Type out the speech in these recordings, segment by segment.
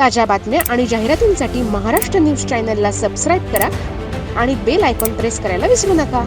ताज्या बातम्या आणि जाहिरातींसाठी महाराष्ट्र न्यूज चॅनलला सबस्क्राईब करा आणि बेल आयकॉन प्रेस करायला विसरू नका.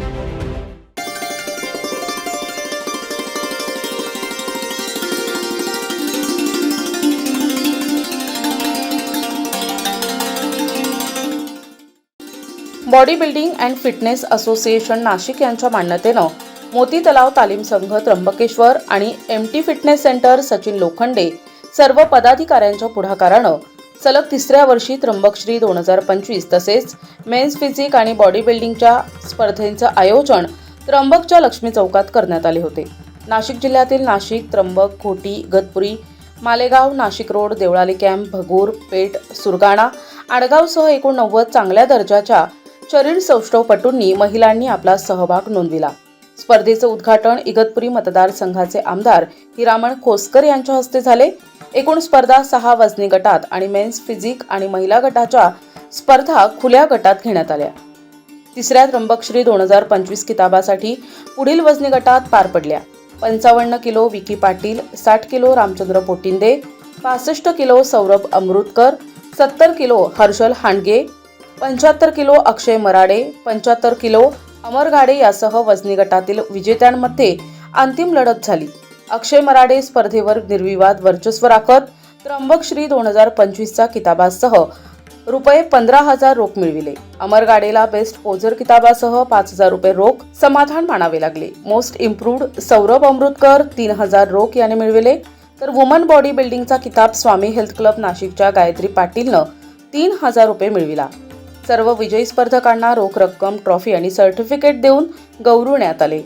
Body building and fitness association Nashik यांच्या मान्यतेनं मोती तलाव तालीम संघ त्र्यंबकेश्वर आणि M T fitness centre Sachin Lokhande सर्व पदाधिकाऱ्यांच्या पुढाकारानं सलग तिसऱ्या वर्षी त्र्यंबकश्री दोन हजार पंचवीस तसेच मेन्स फिजिक आणि बॉडी बिल्डिंगच्या स्पर्धेचं आयोजन त्र्यंबकच्या लक्ष्मी चौकात करण्यात आले होते. नाशिक जिल्ह्यातील नाशिक त्र्यंबक खोटी गतपुरी मालेगाव नाशिक रोड देवळाली कॅम्प भगूर पेठ सुरगाणा आडगावसह एकूण नव्वद चांगल्या दर्जाच्या शरीर सौष्ठवपटूंनी महिलांनी आपला सहभाग नोंदविला. स्पर्धेचं उद्घाटन इगतपुरी मतदारसंघाचे आमदार हिरामण खोसकर यांच्या हस्ते झाले. एकूण स्पर्धा सहा वजनी गटात आणि मेन्स फिजिक आणि महिला गटाच्या स्पर्धा खुल्या गटात घेण्यात आल्या. तिसऱ्या त्र्यंबकश्री दोन हजार पंचवीस किताबासाठी पुढील वजनी गटात पार पडल्या. पंचावन्न किलो विकी पाटील साठ किलो रामचंद्र पोटिंदे पासष्ट किलो सौरभ अमृतकर सत्तर किलो हर्षल हांडगे पंच्याहत्तर किलो अक्षय मराडे पंच्याहत्तर किलो अमर गाडे यासह वजनी गटातील विजेत्यांमध्ये अंतिम लढत झाली. अक्षय मराडे स्पर्धेवर निर्विवाद वर्चस्व राखत त्र्यंबक श्री दोन हजार पंचवीसचा किताबासह रुपये पंधरा हजार रोख मिळविले. अमर गाडेला बेस्ट पोझर किताबासह पाच हजार रुपये रोख समाधान मानावे लागले. मोस्ट इम्प्रूव्ड सौरभ अमृतकर तीन हजार रोख याने मिळविले. तर वुमन बॉडी बिल्डिंगचा किताब स्वामी हेल्थ क्लब नाशिकच्या गायत्री पाटीलनं तीन हजार रुपये मिळविला. सर्व विजयी स्पर्धकांना रोख रक्कम ट्रॉफी आणि सर्टिफिकेट देऊन गौरवण्यात आले.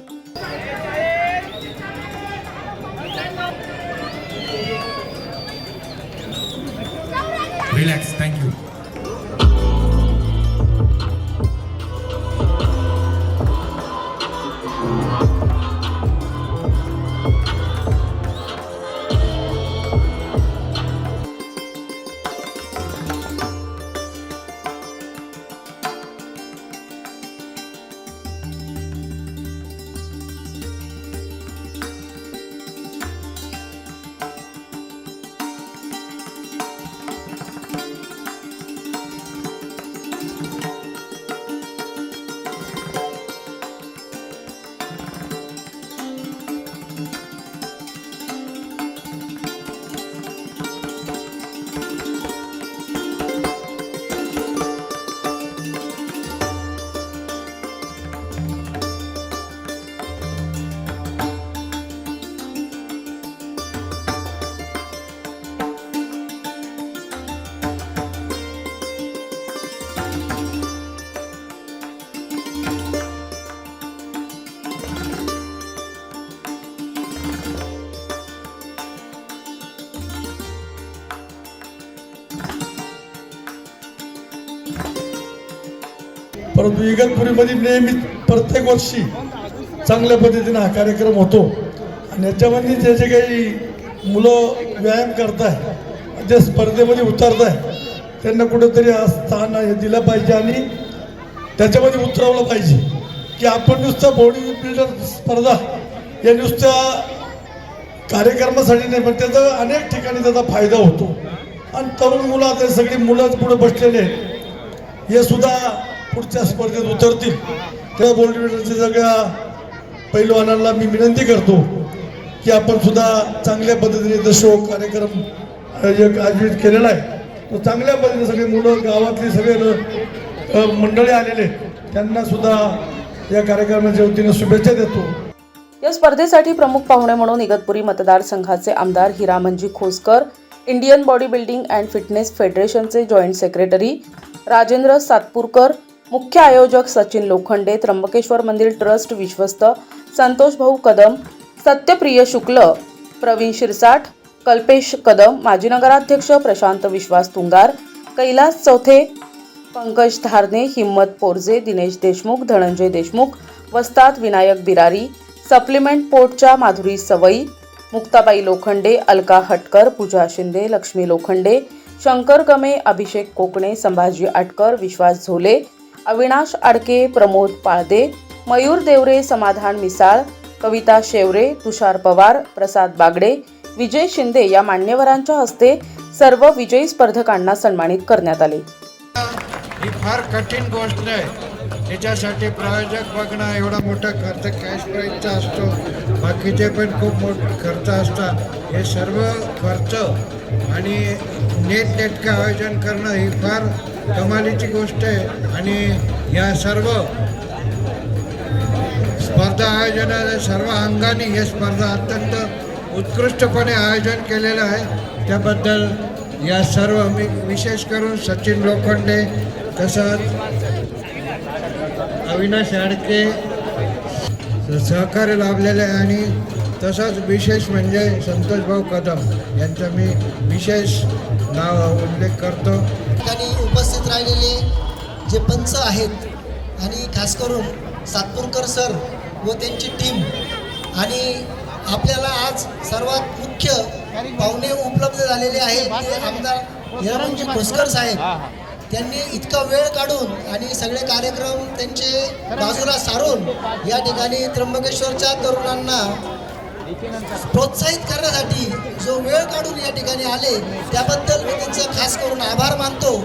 relax. Thank you. परंतु इगतपुरीमध्ये नेहमी प्रत्येक वर्षी चांगल्या पद्धतीने हा कार्यक्रम होतो. आणि याच्यामध्ये जे जे काही मुलं व्यायाम करताय जे स्पर्धेमध्ये उतरताय त्यांना कुठंतरी स्थान हे दिलं पाहिजे आणि त्याच्यामध्ये उतरवलं पाहिजे. की आपण नुसतं बॉडी बिल्डर स्पर्धा या नुसत्या कार्यक्रमासाठी नाही पण त्याचा अनेक ठिकाणी त्याचा फायदा होतो. आणि तरुण मुलं आता सगळी मुलंच पुढे बसलेले आहेत. हे सुद्धा पुढच्या स्पर्धेत उतरतील. त्या बोल्ड सगळ्या पैलवानांना मी विनंती करतो की आपण सुद्धा चांगल्या पद्धतीने तो शो कार्यक्रम आयोजित केलेला आहे तो चांगल्या पद्धतीने सगळे मुलं गावातली सगळे मंडळी आलेले त्यांना सुद्धा या कार्यक्रमाच्या वतीने शुभेच्छा देतो. या स्पर्धेसाठी प्रमुख पाहुणे म्हणून इगतपुरी मतदारसंघाचे आमदार Hiramanji Khoskar Indian body building and fitness फेडरेशनचे joint secretary Rajendra Satpurkar मुख्य आयोजक सचिन लोखंडे त्र्यंबकेश्वर मंदिर ट्रस्ट विश्वस्त संतोष भाऊ कदम सत्यप्रिय शुक्ल प्रवीण शिरसाठ कल्पेश कदम माजी नगराध्यक्ष प्रशांत विश्वास तुंगार कैलास चौथे पंकज धारणे हिम्मत पोरजे दिनेश देशमुख धनंजय देशमुख वस्ताद विनायक बिरारी सप्लिमेंट पोर्टच्या माधुरी सवई मुक्ताबाई लोखंडे अलका हटकर पूजा शिंदे लक्ष्मी लोखंडे शंकर कमे अभिषेक कोकणे संभाजी आटकर विश्वास झोले अविनाश आडके प्रमोद पाळदे मयूर देवरे समाधान मिसाळ कविता शेवरे तुषार पवार प्रसाद बागडे विजय शिंदे या मान्यवरांच्या हस्ते सर्व विजयी स्पर्धकांना सन्मानित करण्यात आले. ही फार कठीण गोष्ट आहे. त्याच्यासाठी प्रायोजक बघणं एवढा मोठा खर्च कॅश प्राईजचा असतो. बाकीचे पण खूप मोठे खर्च असतात. हे सर्व खर्च आणि नेट नेटकं आयोजन करणं ही फार कमालीची गोष्ट आहे. आणि या सर्व स्पर्धा आयोजनाच्या सर्व अंगाने हे स्पर्धा अत्यंत उत्कृष्टपणे आयोजन केलेलं आहे. त्याबद्दल या सर्व मी विशेष करून सचिन लोखंडे तसंच अविनाश आडके सहकार्य लाभलेले आहे. आणि तसंच विशेष म्हणजे संतोषभाऊ कदम यांचा मी विशेष नाव उल्लेख करतो. राहिलेले जे पंच आहेत आणि खास करून सातपूरकर सर व त्यांची टीम आणि आपल्याला आज सर्वात मुख्य पाहुणे उपलब्ध झालेले आहेत ते आमदार हिरामनजी भोसकर साहेब. त्यांनी इतका वेळ काढून आणि सगळे कार्यक्रम त्यांचे बाजूला सारून या ठिकाणी त्र्यंबकेश्वरच्या तरुणांना प्रोत्साहित करण्यासाठी जो वेळ काढून या ठिकाणी आले त्याबद्दल मी त्यांचं खास करून आभार मानतो.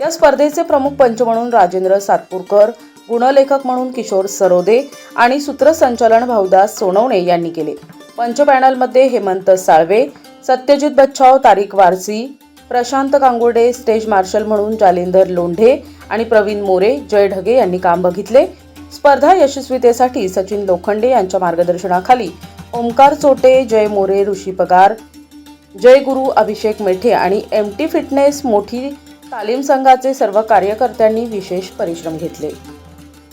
या स्पर्धेचे प्रमुख पंच म्हणून राजेंद्र सातपूरकर गुणलेखक म्हणून किशोर सरोदे आणि सूत्रसंचालन भाऊदास सोनवणे यांनी केले. पंच पॅनलमध्ये हेमंत साळवे सत्यजित बच्छाव तारिक वारसी प्रशांत कांगोडे स्टेज मार्शल म्हणून जालिंदर लोंढे आणि प्रवीण मोरे जय ढगे यांनी काम बघितले. स्पर्धा यशस्वीतेसाठी सचिन लोखंडे यांच्या मार्गदर्शनाखाली ओमकार चोटे जय मोरे ऋषी पगार जय गुरु अभिषेक मेठे आणि एम टी फिटनेस मोठी तालीम संघाचे सर्व कार्यकर्त्यांनी विशेष परिश्रम घेतले.